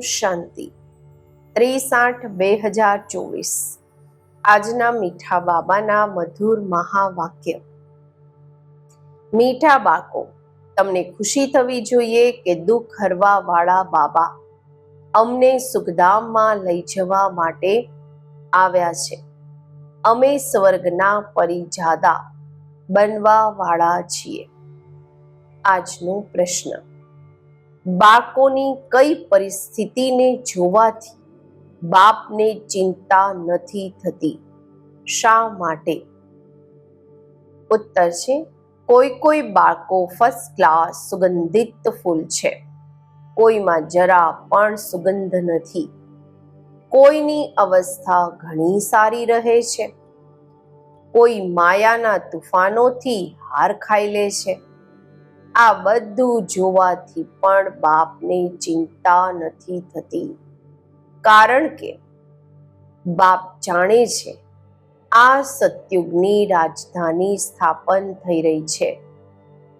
શાંતિ. ત્રીસ આઠ બે હજાર ચોવીસ. આજના મીઠા બાબાના મધુર મહાવાક્ય. મીઠા બાકો તમને ખુશી થવી જોઈએ કે દુઃખ હરવા વાળા બાબા અમને સુખધામમાં લઈ જવા માટે આવ્યા છે. અમે સ્વર્ગના પરિજાદા બનવા વાળા છીએ. આજનો પ્રશ્ન. બાળકોની કઈ પરિસ્થિતિને જોવાથી બાપને ચિંતા નથી થતી. શા માટે? ઉત્તર છે, કોઈ કોઈ બાળકો ફર્સ્ટ ક્લાસ સુગંધિત ફૂલ છે. કોઈમાં જરા પણ સુગંધ નથી. કોઈની અવસ્થા ઘણી સારી રહે છે. કોઈ માયાના તુફાનોથી હાર ખાઈ લે છે. આ બધું જોવાથી પણ બાપને ચિંતા નથી થતી. કારણ કે બાપ જાણે છે, આ સતયુગની રાજધાની સ્થાપન થઈ રહી છે.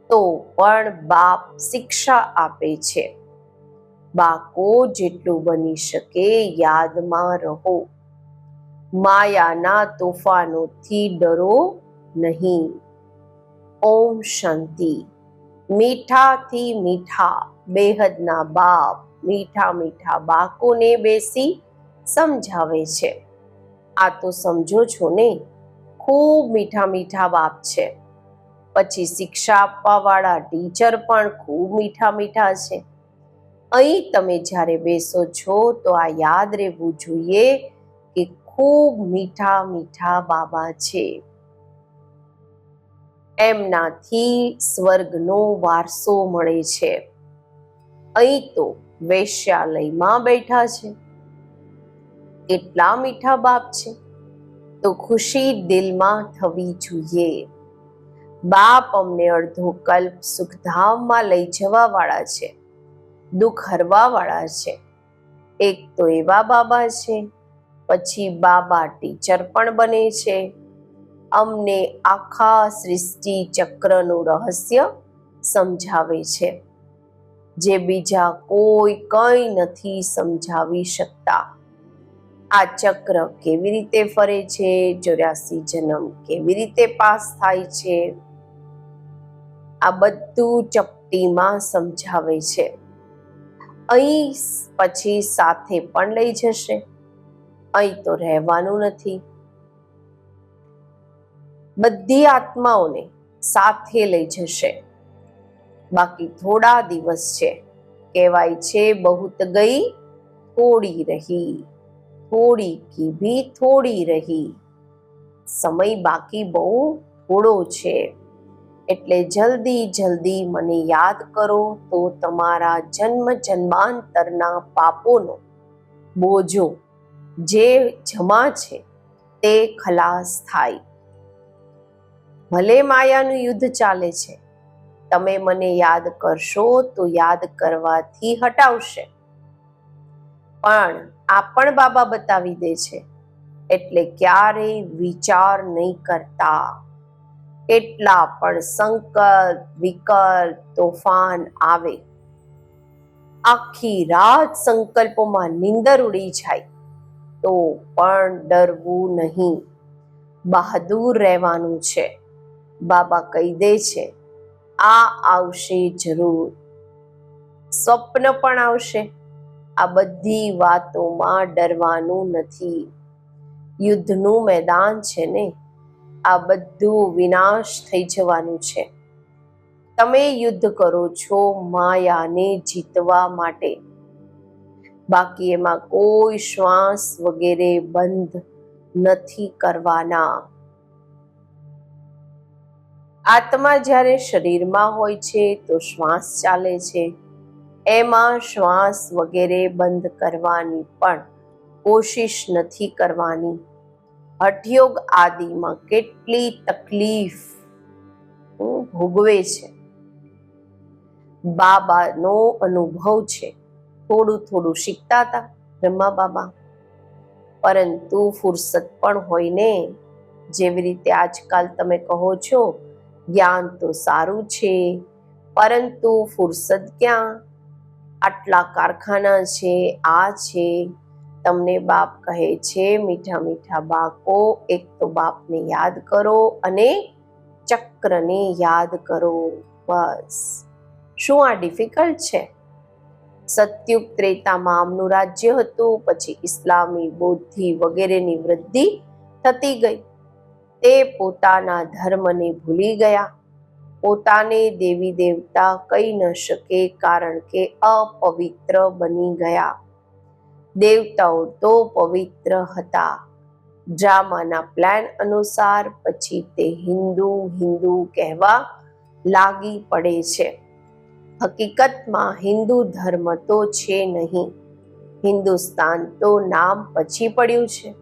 તો પણ બાપ શિક્ષા આપે છે. બાકો જેટલું બની શકે યાદમાં રહો. માયાના તોફાનોથી ડરો નહીં. ઓમ શાંતિ. મીઠાથી મીઠા, બેહદના બાપ, મીઠા મીઠા બાકોને બેસી સમજાવે છે. આ તો સમજો છો ને? ખૂબ મીઠા મીઠા બાપ છે. પછી શિક્ષા આપવાવાળા ટીચર પણ ખૂબ મીઠા મીઠા છે. અહીં તમે જ્યારે બેસો છો તો આ યાદ રહેવું જોઈએ કે ખૂબ મીઠા મીઠા બાબા છે. એમનાથી સ્વર્ગનો વારસો મળે છે. અહીં તો વૈશ્યાલયમાં બેઠા છે. કેટલા મીઠા બાપ છે. તો ખુશી દિલમાં થવી જોઈએ. બાપ અમને અડધો કલ્પ સુખધામમાં લઈ જવા વાળા છે. દુઃખ હરવા વાળા છે. એક તો એવા બાબા છે. પછી બાબા ટીચર પણ બને છે. અમને આખા સૃષ્ટિ ચક્રનું રહસ્ય સમજાવે છે, જે બીજા કોઈ કંઈ નથી સમજાવી શકતા. આ ચક્ર કેવી રીતે ફરે છે, ચોર્યાસી જન્મ કેવી રીતે પાસ થાય છે, આ બધું ચપટીમાં સમજાવે છે. અહીં પછી સાથે પણ લઈ જશે. અહીં તો રહેવાનું નથી. બધી આત્માઓને સાથે લઈ જશે. બાકી થોડા દિવસ છે. કહેવાય છે, બહુત ગઈ, થોડી રહી. થોડી કી ભી થોડી રહી. સમય બાકી બહુ થોડો છે. એટલે જલ્દી જલ્દી મને યાદ કરો તો તમારા જન્મ જન્માંતરના પાપોનો બોજો. જે જમા છે, તે ખલાસ થાય. ભલે માયાનું યુદ્ધ ચાલે છે, તમે મને યાદ કરશો તો યાદ કરવાથી હટાવશે. પણ આ પણ બાબા બતાવી દે છે, એટલે ક્યારેય વિચાર નહીં કરતા. કેટલા પણ સંકલ્પ, વિકલ્પ, તોફાન આવે. આખી રાત સંકલ્પોમાં નીંદર ઉડી જાય, તો પણ ડરવું નહીં. બહાદુર રહેવાનું છે. બાબા કહી દે છે, આ આવશે જરૂર. સ્વપ્ન પણ આવશે. આ બધી વાતોમાં ડરવાનું નથી. યુદ્ધનું મેદાન છે ને? આ બધું વિનાશ થઈ જવાનું છે. તમે યુદ્ધ કરો છો માયાને જીતવા માટે. બાકી એમાં કોઈ શ્વાસ વગેરે બંધ નથી કરવાના. આત્મા જ્યારે શરીરમાં હોય છે તો શ્વાસ ચાલે છે. એમાં શ્વાસ વગેરે બંધ કરવાની પણ કોશિશ નથી કરવાની. હઠયોગ આદિમાં કેટલી તકલીફ ભોગવે છે. બાબાનો અનુભવ છે. થોડું થોડું શીખતા હતા બ્રહ્મા બાબા. પરંતુ ફુરસત પણ હોય ને. જેવી રીતે આજકાલ તમે કહો છો જ્ઞાન તો સારું છે, પરંતુ ફુરસદ ક્યાં? આટલા કારખાના છે, આ છે. તમને બાપ કહે છે, મીઠા મીઠા બાકો એક તો બાપને યાદ કરો અને ચક્રને યાદ કરો, બસ. શું આ ડિફિકલ્ટ છે? સત્યુગ ત્રેતામાં આમનું રાજ્ય હતું, પછી ઇસ્લામી બૌદ્ધિ વગેરેની વૃદ્ધિ થતી ગઈ. તે પોતાના ધર્મને ભૂલી ગયા. પોતાને દેવી દેવતા કહી ન શકે કારણ કે અપવિત્ર બની ગયા. દેવતાઓ તો પવિત્ર હતા. ડ્રામાના પ્લાન અનુસાર પછી તે હિન્દુ હિન્દુ કહેવા લાગી પડે છે. હકીકતમાં હિન્દુ ધર્મ તો છે નહીં. હિન્દુસ્તાન તો નામ પછી પડ્યું છે.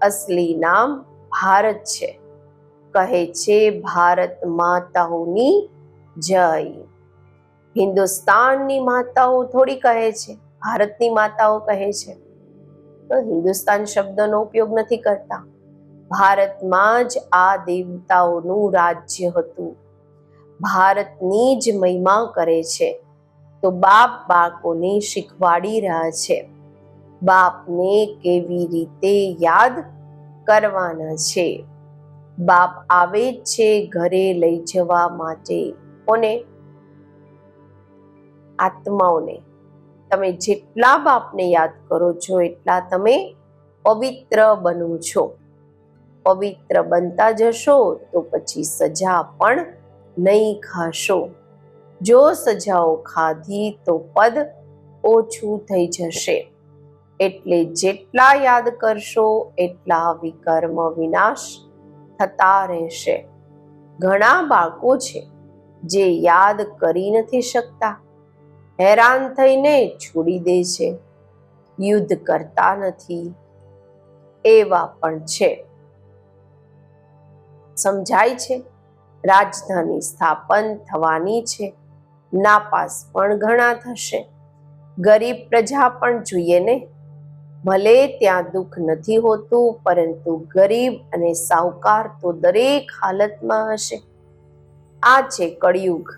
અસલી નામ ભારત છે. કહે છે, ભારત માતાઓની જય. હિન્દુસ્તાનની માતાઓ થોડી કહે છે. ભારતની માતાઓ કહે છે. તો હિન્દુસ્તાન શબ્દનો ઉપયોગ નથી કરતા. ભારતમાં જ આ દેવતાઓનું રાજ્ય હતું. ભારતની જ મહિમા કરે છે. તો બાપ બાળકોને શીખવાડી રહ્યા છે. બાપને કેવી રીતે યાદ કરવાના છે. બાપ આવે જ છે ઘરે લઈ જવા માટે. કોને આત્માઓને તમે જેટલા બાપને યાદ કરો છો એટલા તમે પવિત્ર બનો છો. પવિત્ર બનતા જશો તો પછી સજા પણ નહીં ખાશો. જો સજાઓ ખાધી તો પદ ઓછું થઈ જશે. એટલે જેટલા યાદ કરશો, એટલા વિકર્મ વિનાશ થતા રહેશે. ઘણા બાળકો છે જે યાદ કરી નથી શકતા. હેરાન થઈને છોડી દે છે. યુદ્ધ કરતા નથી. એવા પણ છે. સમજાય છે? રાજધાની સ્થાપન થવાની છે. નાપાસ પણ ઘણા થશે. ગરીબ પ્રજા પણ જોઈએ ને? ભલે ત્યાં દુઃખ નથી હોતું, પરંતુ ગરીબ અને સાવકાર તો દરેક હાલતમાં હશે. આ છે કળિયુગ.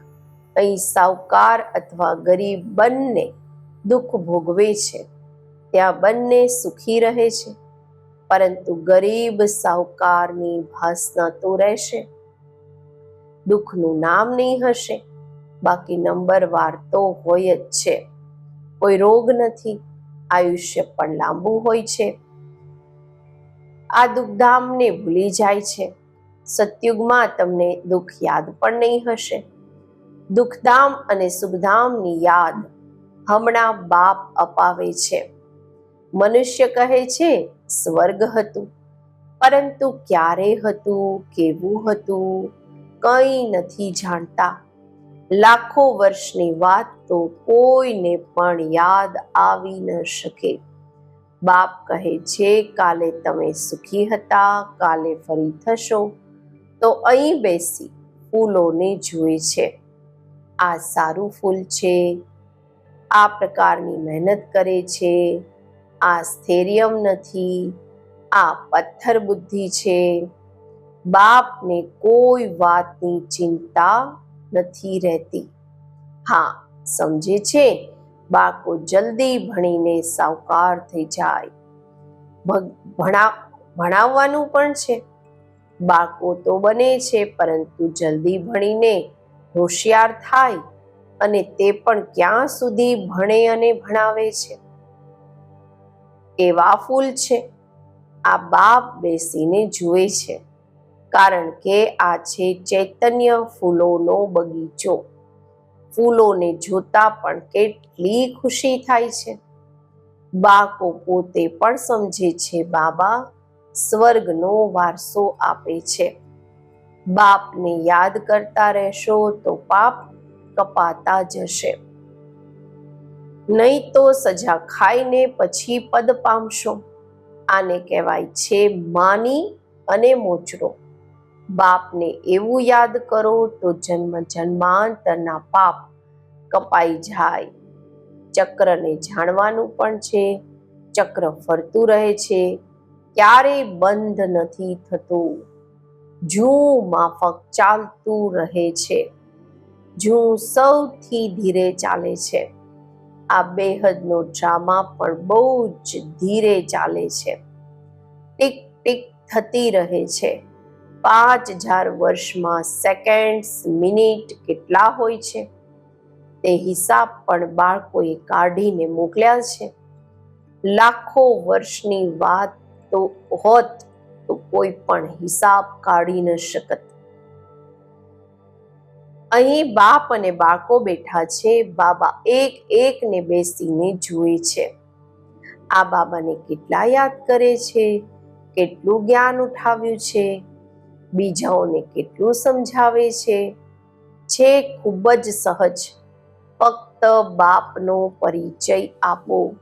અહીં સાવકાર અથવા ગરીબ બંને દુઃખ ભોગવે છે. ત્યાં બંને સુખી રહે છે. પરંતુ ગરીબ સાવકારની ભાસના તો રહેશે. દુઃખનું નામ નહીં હશે. બાકી નંબરવાર તો હોય જ છે. કોઈ રોગ નથી. આયુષ્ય પણ લાંબુ હોય છે. આ દુઃખધામને ભૂલી જાય છે. સતયુગમાં તમને દુઃખ યાદ પણ નહીં હશે. દુઃખધામ અને સુખધામની યાદ હમણાં બાપ અપાવે છે. મનુષ્ય કહે છે, સ્વર્ગ હતું. પરંતુ ક્યારે હતું, કેવું હતું, કંઈ નથી જાણતા. લાખો વર્ષની વાત તો કોઈને પણ યાદ આવી ન શકે. બાપ કહે છે કાલે તમે સુખી હતા, કાલે ફરી થશો. તો અહીં બેસી ફૂલોને જુએ છે. આ સારું ફૂલ છે. આ પ્રકારની મહેનત કરે છે. આ સ્થેરિયમ નથી. આ પથ્થર બુદ્ધિ છે. બાપને કોઈ વાતની ચિંતા નથી રહેતી. હા, સમજે છે, બાળકો જલ્દી ભણીને સાવકાર થઈ જાય. ભણા, ભણાવવાનું પણ છે. બાળકો તો બને છે, પરંતુ જલ્દી ભણીને હોશિયાર થાય અને તે પણ ક્યાં સુધી ભણે અને ભણાવે છે? એવા ફૂલ છે. આ બાપ બેસીને જુએ છે. કારણ કે આ છે ચૈતન્ય ફૂલોનો બગીચો. ફૂલોને જોતા પણ કેટલી ખુશી થાય છે. બાકો પોતે પણ સમજે છે બાબા, સ્વર્ગનો વારસો આપે છે. બાપને યાદ કરતા રહેશો તો પાપ કપાતા જશે. નહીં તો સજા ખાઈને પછી પદ પામશો. આને કહેવાય છે માની અને મોચરો. બાપને એવું યાદ કરો તો જન્મ જન્માંતરના પાપ કપાઈ જાય. ચક્રને જાણવાનું પણ છે, ચક્ર ફરતું રહે છે, ક્યારેય બંધ નથી થતું. જૂ માફક ચાલતું રહે છે, જૂ સૌથી ધીરે ચાલે છે. આ બેહદનો ડ્રામા પણ બહુ જ ધીરે ચાલે છે. ટીક ટીક થતી રહે છે. પાંચ હજાર વર્ષમાં સેકન્ડ્સ મિનિટ કેટલા હોય છે? તે હિસાબ પણ બાળકોએ કાઢીને મોકલ્યા છે. લાખો વર્ષની વાત તો હોત તો કોઈ પણ હિસાબ કાઢી ન શકત. અહીં બાપ અને બાળકો બેઠા છે. બાબા એક એકને બેસીને જુએ છે. આ બાબાને કેટલા યાદ કરે છે? કેટલું જ્ઞાન ઉઠાવ્યું છે? બીજાઓને કેટલું સમજાવે છે? છે ખૂબ જ સહજ. ફક્ત બાપનો પરિચય આપો.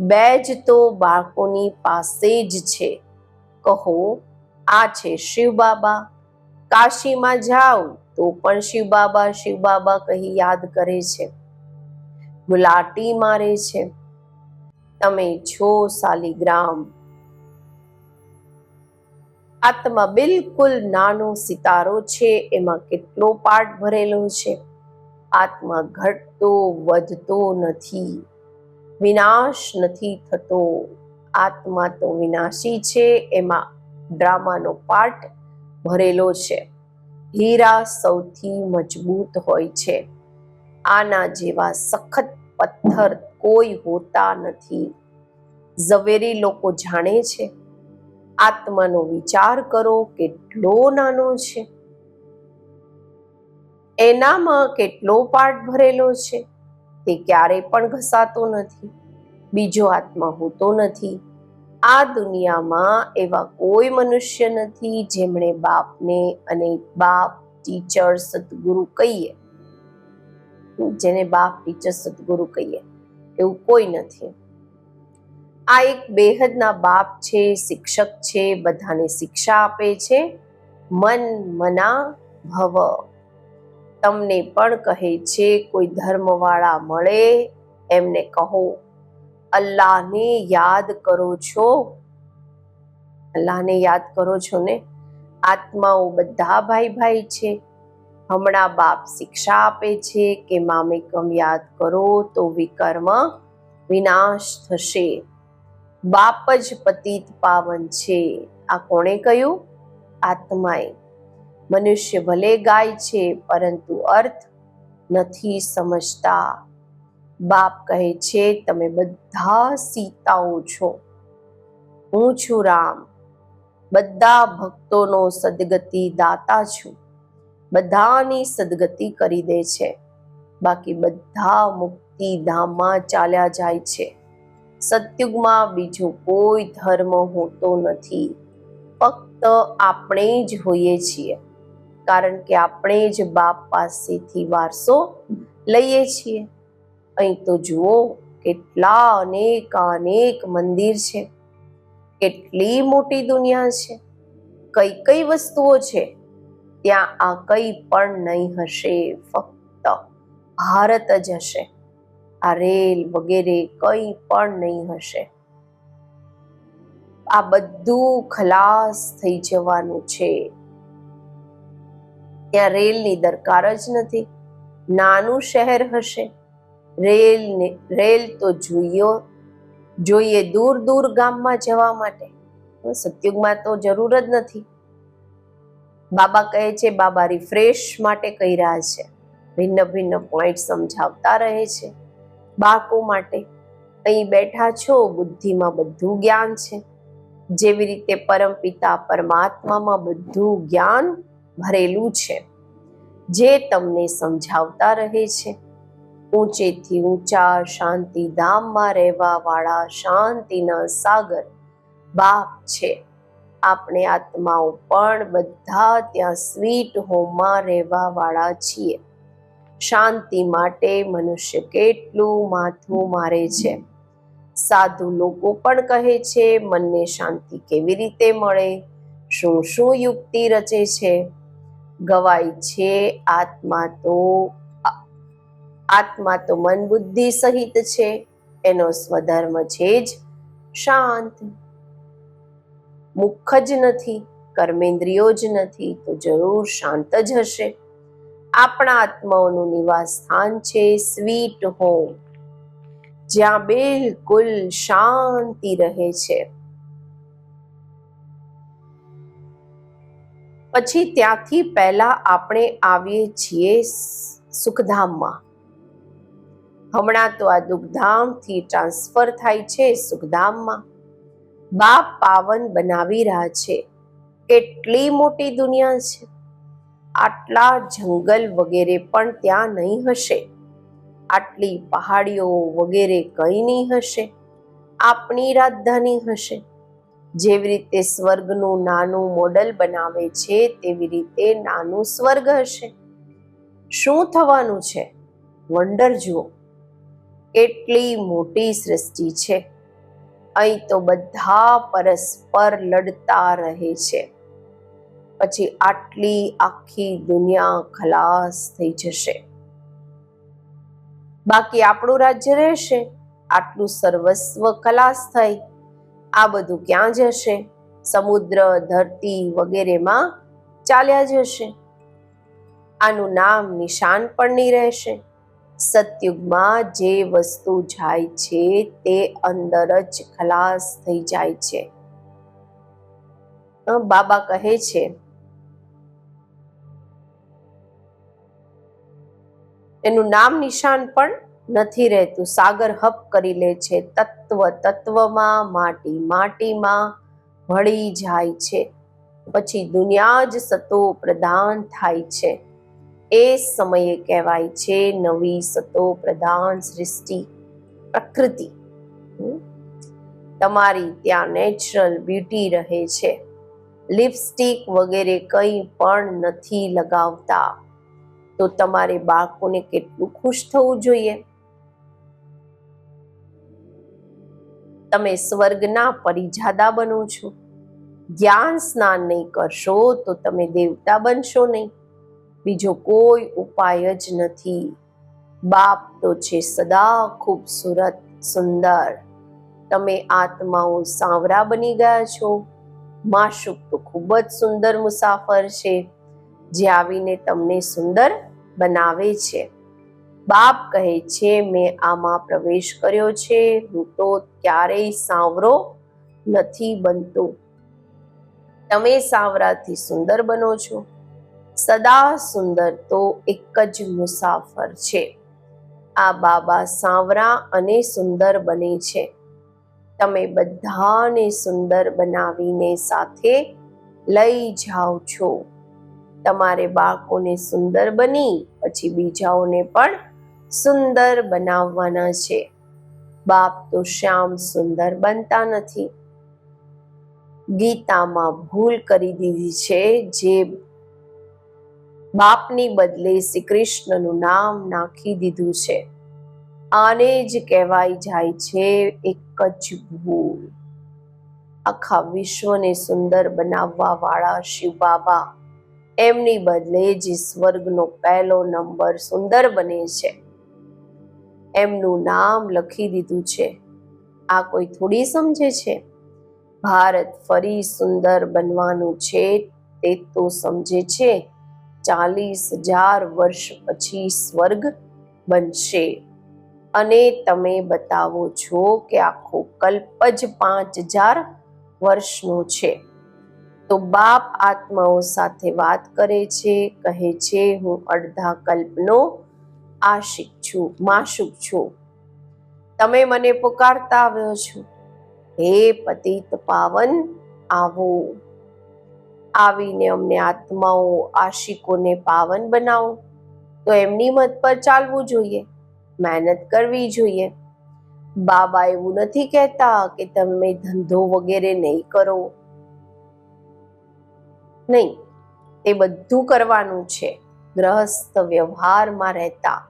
બે જ તો બાળકોની પાસે જ છે. કહો, આ છે શિવ બાબા કાશીમાં જાઓ તો પણ શિવ બાબા શિવ બાબા કહી યાદ કરે છે. ગુલાટી મારે છે. તમે છો સાલિગ્રામ. આત્મા બિલકુલ નાનો સિતારો છે, એમાં કેટલો પાર્ટ ભરેલો છે. આત્મા ઘટતો, વધતો નથી, વિનાશ નથી થતો. આત્મા તો વિનાશી છે, એમાં ડ્રામાનો પાર્ટ ભરેલો છે. હીરા સૌથી મજબૂત હોય છે. આના જેવા સખત પથ્થર કોઈ હોતા નથી. ઝવેરી લોકો જાણે છે આત્માનો વિચાર કરો, કેટલો નાનો છે. એનામાં કેટલો પાર્ટ ભરેલો છે, તે ક્યારેય પણ ઘસાતો નથી. બીજો આત્મા હોતો નથી. આ દુનિયામાં એવા કોઈ મનુષ્ય નથી, જેમણે બાપને અને બાપ, ટીચર, સદગુરુ કહીએ. જેને બાપ, ટીચર, સદગુરુ કહીએ. એવું કોઈ નથી. આ એક બેહદના બાપ છે, શિક્ષક છે, બધાને શિક્ષા આપે છે. મન મના ભવ. તમને પણ કહે છે, કોઈ ધર્મવાળા મળે, એમને કહો. અલ્લાહને યાદ કરો છો. અલ્લાહને યાદ કરો છો ને? આત્માઓ બધા ભાઈ ભાઈ છે. હમણાં બાપ શિક્ષા આપે છે કે મામેકમ યાદ કરો તો વિકર્મ વિનાશ થશે. બાપ જ પતિત પાવન છે. આ કોણે કહ્યું? આત્માએ. મનુષ્ય ભલે ગાય છે, પરંતુ અર્થ નથી સમજતા. બાપ કહે છે, તમે બધા સીતાઓ છો. હું છું રામ. બધા ભક્તોનો સદગતિ દાતા છું. બધાની સદગતિ કરી દે છે. બાકી બધા મુક્તિ ધામમાં ચાલ્યા જાય છે. સતયુગમાં બીજો કોઈ ધર્મ હોતો નથી. ફક્ત આપણે જ હોઈએ છીએ. કારણ કે આપણે જ બાપ પાસેથી વારસો લઈએ છીએ. અહીં તો જુઓ, કેટલા અનેક અનેક મંદિર છે. કેટલી મોટી દુનિયા છે. કઈ કઈ વસ્તુઓ છે. ત્યાં આ કઈ પણ નહીં હશે. ફક્ત ભારત જ હશે. આ રેલ વગેરે કંઈ પણ નહીં હશે. આ બધું ખલાસ થઈ જવાનું છે. ત્યાં રેલની દરકાર જ નથી. નાનું શહેર હશે. રેલ રેલ તો જોઈએ જોઈએ દૂર દૂર ગામમાં જવા માટે. સતયુગમાં તો જરૂર જ નથી. બાબા કહે છે, બાબા રિફ્રેશ માટે કહી રહ્યા છે. ભિન્ન ભિન્ન પોઈન્ટ સમજાવતા રહે છે. બાળકો માટે. અહીં બેઠા છો, બુદ્ધિમાં બધું જ્ઞાન છે. જેવી રીતે પરમપિતા પરમાત્મામાં બધું જ્ઞાન ભરેલું છે. જે તમને સમજાવતા રહે છે. ઊંચેથી ઊંચા શાંતિ ધામમાં રહેવા વાળા શાંતિના સાગર બાપ છે. આપણે આત્માઓ પણ બધા ત્યાં સ્વીટ હોમમાં રહેવા વાળા છીએ. શાંતિ માટે મનુષ્ય કેટલું માથું મારે છે? સાધુ લોકો પણ કહે છે, મનને શાંતિ કેવી રીતે મળે? શું શું યુક્તિ રચે છે? ગવાય છે, આત્મા તો આત્મા તો મન બુદ્ધિ સહિત છે. એનો સ્વધર્મ છે જ શાંત. મુખ જ નથી, કર્મેન્દ્રિયો જ નથી, તો જરૂર શાંત જ હશે. આપણા આત્માઓનું નિવાસ સ્થાન છે, સ્વીટ હોમ, જ્યાં બિલકુલ શાંતિ રહે છે. પછી ત્યાંથી પહેલા આપણે આવીએ છીએ સુખધામમાં. હમણાં તો આ દુઃખધામથી ટ્રાન્સફર થાય છે સુખધામમાં. બાપ પાવન બનાવી રહ્યા છે. કેટલી મોટી દુનિયા છે. આટલા જંગલ વગેરે પણ ત્યાં નહીં હશે. આટલી પહાડીઓ વગેરે કંઈ નહીં હશે. આપણી રાજધાની હશે. જેવી રીતે સ્વર્ગનું નાનું મોડલ બનાવે છે, તેવી રીતે નાનું સ્વર્ગ હશે. શું થવાનું છે? વંડર જુઓ. એટલી મોટી સૃષ્ટિ છે. અહીં તો બધા પરસ્પર લડતા રહે છે. પછી આટલી આખી દુનિયા ખલાસ થઈ જશે. બાકી આપણું રાજ્ય રહેશે, આટલું સર્વસ્વ ખલાસ થઈ. આ બધું ક્યાં જશે? સમુદ્ર, ધરતી વગેરેમાં ચાલ્યા જશે. આનું નામ નિશાન પણ નહીં રહેશે. સતયુગમાં જે વસ્તુ જાય છે તે અંદર જ ખલાસ થઈ જાય છે. બાબા કહે છે એનું નામ નિશાન પણ નથી રહેતું. સાગર હપ કરી લે છે. તત્વ તત્વમાં માટી માટીમાં ભળી જાય છે. પછી દુનિયા જ સતો પ્રદાન થાય છે. એ સમયે કહેવાય છે નવી સતો પ્રધાન સૃષ્ટિ પ્રકૃતિ. તમારી ત્યાં નેચરલ બ્યુટી રહે છે. લિપસ્ટિક વગેરે કંઈ પણ નથી લગાવતા. તો તમારે બાળકોને કેટલું ખુશ થવું જોઈએ? તમે સ્વર્ગના પરિજાદા બનો છો. જ્ઞાન સ્નાન નહીં કરશો તો તમે દેવતા બનશો નહીં. બીજો કોઈ ઉપાય જ નથી. બાપ તો છે સદા ખૂબસૂરત, સુંદર. તમે આત્માઓ સાવરા બની ગયા છો. માશુક તો ખૂબ જ સુંદર મુસાફર છે. જે આવીને તમને સુંદર બનાવે છે. બાપ કહે છે, મેં આમાં પ્રવેશ કર્યો છે હું તો ક્યારેય સાંવરો નથી બનતો. તમે સાંવરાથી સુંદર બનો છો. સદા સુંદર તો એક જ મુસાફર છે. આ બાબા સાંવરા અને સુંદર બને છે. તમે બધાને સુંદર બનાવીને સાથે લઈ જાઓ છો. તમારે બાળકોને સુંદર બની, પછી બીજાઓને પણ સુંદર બનાવવાના છે. બાપ તો શ્યામ સુંદર બનતા નથી. ગીતામાં ભૂલ કરી દીધી છે જે બાપની બદલે શ્રી કૃષ્ણનું નામ નાખી દીધું છે. આને જ કહેવાય જાય છે એક જ ભૂલ. આખા વિશ્વને સુંદર બનાવવા વાળા શિવ બાબા એમની બદલે જે સ્વર્ગનો પહેલો નંબર સુંદર બને છે. એમનું નામ લખી દીધું છે. આ કોઈ થોડી સમજે છે? ભારત ફરી સુંદર બનવાનું છે તે તો સમજે છે. ચાલીસ હજાર વર્ષ પછી સ્વર્ગ બનશે. અને તમે બતાવો છો કે આખો કલ્પ જ પાંચ હજાર વર્ષનો છે. તો બાપ આત્માઓ સાથે વાત કરે છે, કહે છે, હું અડધા કલ્પનો આશિક છું, માશુક છું. તમે મને પુકારતા આવ્યો છો. હે પતિત પાવન, આવો. આવીને અમને આત્માઓ આશિકોને પાવન બનાવો. તો એમની મત પર ચાલવું જોઈએ, મહેનત કરવી જોઈએ. બાબા એવું નથી કહેતા કે તમે ધંધો વગેરે નહીં કરો. નહીં તે બધું કરવાનું છે. ગ્રહસ્થ વ્યવહારમાં રહેતા,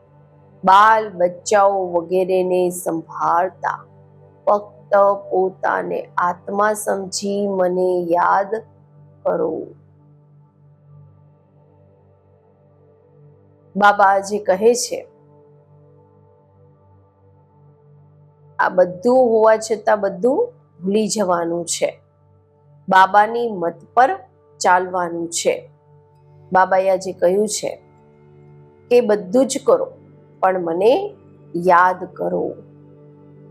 બાલ બચ્ચાઓ વગેરેને સંભાળતા, ફક્ત પોતાને આત્મા સમજી મને યાદ કરો. બાબા જે કહે છે, આ બધું હોવા છતાં બધું ભૂલી જવાનું છે. બાબાની મત પર ચાલવાનું છે. બાબાએ આજે કહ્યું છે કે બધું જ કરો, પણ મને યાદ કરો.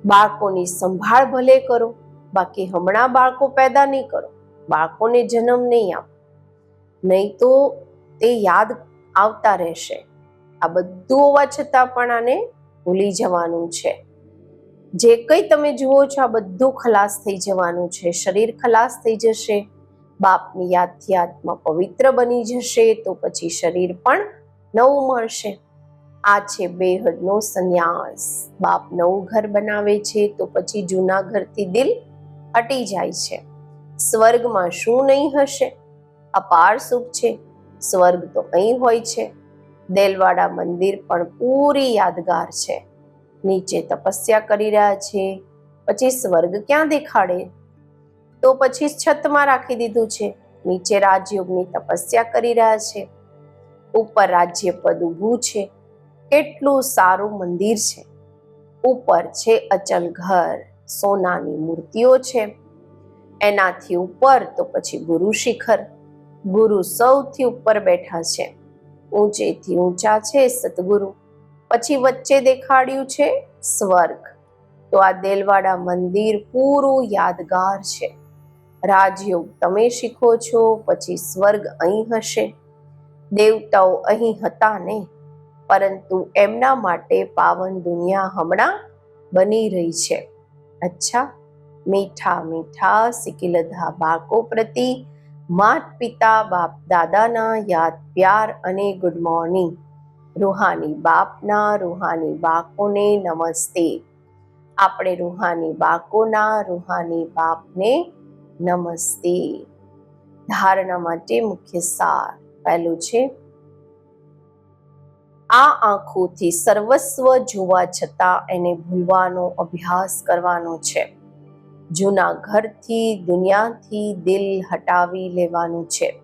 બાળકોની સંભાળ ભલે કરો, બાકી હમણાં બાળકો પેદા નહીં કરો, બાળકોને જન્મ નહીં આપો. નહીં તો તે યાદ આવતા રહેશે. આ બધું હોવા છતાં પણ આને ભૂલી જવાનું છે. જે કંઈ તમે જુઓ છો, આ બધું ખલાસ થઈ જવાનું છે. શરીર ખલાસ થઈ જશે. બાપની યાદથી આત્મા પવિત્ર બની જશે તો પછી શરીર પણ નવું મળશે. આ છે બેહદનો સંન્યાસ. બાપ નવું ઘર બનાવે છે તો પછી જૂના ઘરથી દિલ હટી જાય છે. સ્વર્ગમાં શું નહીં હશે? અપાર સુખ છે. સ્વર્ગ તો અહીં હોય છે. દેલવાડા મંદિર પણ પૂરી યાદગાર છે. નીચે તપસ્યા કરી રહ્યા છે. પછી સ્વર્ગ ક્યાં દેખાડે? તો પછી છતમાં રાખી દીધું છે. નીચે રાજયોગની તપસ્યા કરી રહ્યા છે. ઉપર રાજ્ય પદ ઊભું છે. કેટલું સારું મંદિર છે. ઉપર છે અચલ ઘર, સોનાની મૂર્તિઓ છે. એનાથી ઉપર તો પછી ગુરુ શિખર. ગુરુ સૌથી ઉપર બેઠા છે. ઊંચેથી ઊંચા છે સદગુરુ. પછી વચ્ચે દેખાડ્યું છે સ્વર્ગ. તો આ દેલવાડા મંદિર પૂરું યાદગાર છે. રાજયોગ તમે શીખો છો, પછી સ્વર્ગ અહીં હશે. દેવતાઓ અહીં હતા ને, પરંતુ એમના માટે પાવન દુનિયા હમણાં બની રહી છે. અચ્છા, મીઠા મીઠા સિકિલધા બાળકો પ્રતિ માત પિતા, બાપ દાદાના યાદ, પ્યાર અને ગુડ મોર્નિંગ રૂહાની બાપના રૂહાની બાકોને નમસ્તે. આપણે રૂહાની બાકોના રૂહાની બાપને નમસ્તે. ધારણા માટે મુખ્ય સાર પહેલું છે, આ આંખોથી સર્વસ્વ જોવા છતાં એને ભૂલવાનો અભ્યાસ કરવાનો છે. જૂના ઘરથી દુનિયાથી દિલ હટાવી લેવાનું છે.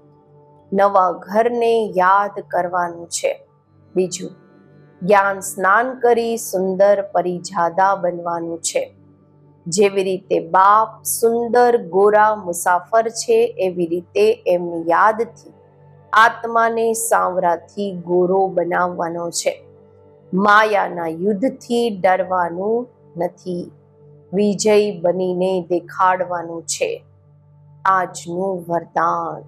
નવા ઘરને યાદ કરવાનું છે. બીજું, જ્ઞાન સ્નાન કરી સુંદર પરિજાદા બનવાનું છે. જેવી રીતે બાપ સુંદર ગોરા મુસાફર છે, એવી રીતે એમની યાદથી, આત્માને સાંવરાથી ગોરો બનાવવાનો છે. માયાના યુદ્ધથી ડરવાનું નથી, વિજય બનીને દેખાડવાનું છે. આજનું વરદાન.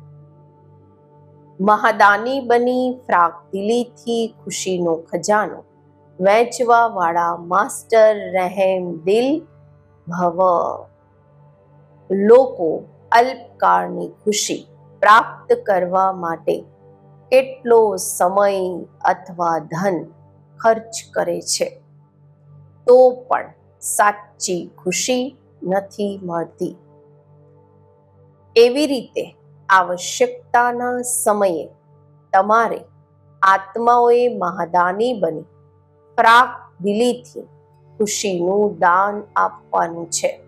મહાદાની બની ફ્રાકદિલીથી ખુશીનો ખજાનો વેચવા વાળા માસ્ટર રહેમ દિલ ભવ. લોકો અલ્પકાળની ખુશી પ્રાપ્ત કરવા માટે કેટલો સમય અથવા ધન ખર્ચ કરે છે, તો પણ સાચી ખુશી નથી મળતી. એવી રીતે આવશ્યકતાના સમયે તમારે આત્માઓએ મહાદાની બની, પ્રાક દિલીથી ખુશીનું દાન આપવાનું છે.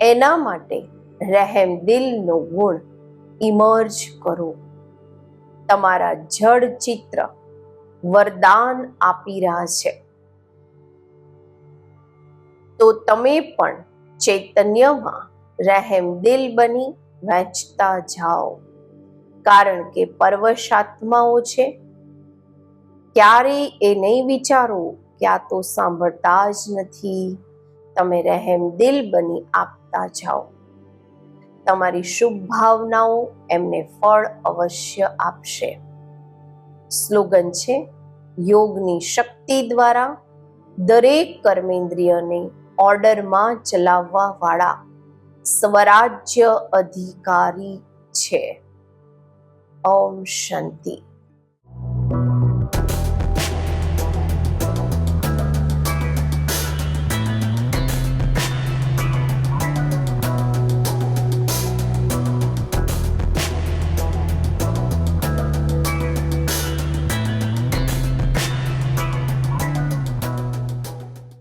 એના માટે રહેમ દિલનો ગુણ ઇમર્જ કરો. તમારા જડ ચિત્ર વરદાન આપી રહ્યા છે. તો તમે પણ ચૈતન્યમાં રહેમ દિલ બની વહેંચતા જાઓ. કારણ કે પરવશાત્માઓ છે. ક્યારે એ નહીં વિચારો કે આ તો સાંભળતા જ નથી. તમે રહેમ દિલ બની આપતા જાઓ. તમારી શુભ ભાવનાઓ એમને ફળ અવશ્ય આપશે. સ્લોગન છે, યોગની શક્તિ દ્વારા દરેક કર્મેન્દ્રિયને ઓર્ડરમાં ચલાવવા વાળા સ્વરાજ્ય અધિકારી છે. ઓમ શાંતિ.